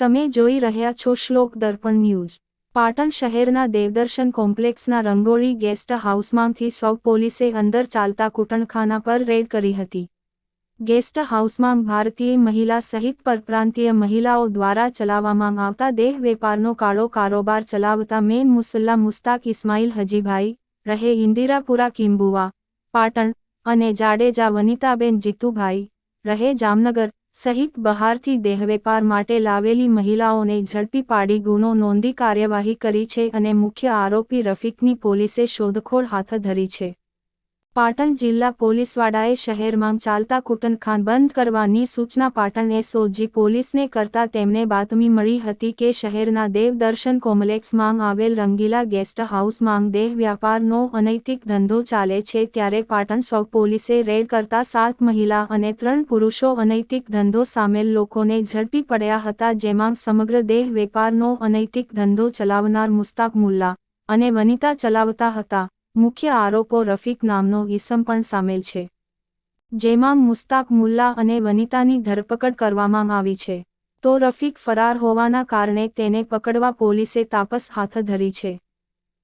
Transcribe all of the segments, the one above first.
તમે જોઈ રહ્યા છો શ્લોક દર્પણ ન્યૂઝ. પાટણ શહેરના દેવદર્શન કોમ્પ્લેક્સના રંગોળી ગેસ્ટ હાઉસમાંથી સૌ પોલીસે અંદર ચાલતા કૂટણખાના પર રેડ કરી હતી. ગેસ્ટ હાઉસમાં ભારતીય મહિલા સહિત પરપ્રાંતીય મહિલાઓ દ્વારા ચલાવવામાં આવતા દેહ વેપારનો કાળો કારોબાર ચલાવતા મેન મુસલ્લા મુસ્તાક ઇસ્માઇલ હજીભાઈ, રહે ઇન્દિરાપુરા કિંબુવા, પાટણ, અને જાડેજા વનિતાબેન જીતુભાઈ, રહે જામનગર સહિત બહારથી દેહવેપાર માટે લાવેલી મહિલાઓને ઝડપી પાડી ગુનો નોંધી કાર્યવાહી કરી છે અને મુખ્ય આરોપી રફીકની પોલીસે શોધખોળ હાથ ધરી છે. પાટણ જિલ્લા પોલીસવાળાએ શહેરમાં ચાલતા કૂટનખાન બંધ કરવાની સૂચના પાટણ એસઓજી પોલીસને કરતા તેમને બાતમી મળી હતી કે શહેરના દેવદર્શન કોમ્પ્લેક્સમાં આવેલ રંગીલા ગેસ્ટ હાઉસમાં દેહ વ્યાપારનો અનૈતિક ધંધો ચાલે છે ત્યારે પાટણ સૌ પોલીસે રેડ કરતા સાત મહિલા અને ત્રણ પુરુષો અનૈતિક ધંધો સામેલ લોકોને ઝડપી પડ્યા હતા જેમાં સમગ્ર દેહ વેપારનો અનૈતિક ધંધો ચલાવનાર મુસ્તાક મુલ્લા અને વનિતા ચલાવતા હતા. મુખ્ય આરોપો રફીક નામનો ઈસમ પણ સામેલ છે. જેમાં મુસ્તાક મુલ્લા અને વનિતાની ધરપકડ કરવામાં આવી છે. તો રફીક ફરાર હોવાના કારણે તેને પકડવા પોલીસે તાપસ હાથ ધરી છે.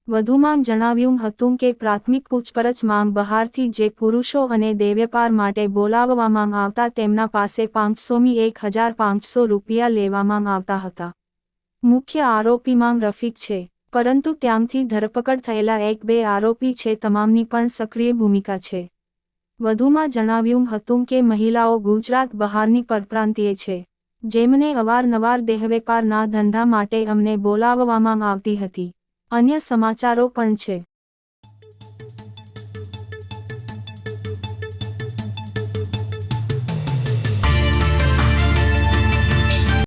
વધુમાં જણાવ્યું હતું કે પ્રાથમિક પૂછપરછમાં બહારથી જે પુરુષો અને દેવ્યપાર માટે બોલાવવામાં આવતા તેમના પાસે પાંચસોમી એક હજાર પાંચસો રૂપિયા લેવામાં આવતા હતા. મુખ્ય આરોપીમાં રફીક છે. પરંતુ ત્યાંથી ધરપકડ થયેલા એક બે આરોપી છે, તમામની પણ સક્રિય ભૂમિકા છે. વધુમાં જણાવ્યું હતું કે મહિલાઓ ગુજરાત બહારની પરપ્રાંતીય છે, જેમને અવારનવાર દેહવેપારના ધંધા માટે અમને બોલાવવામાં આવતી હતી. અન્ય સમાચારો પણ છે.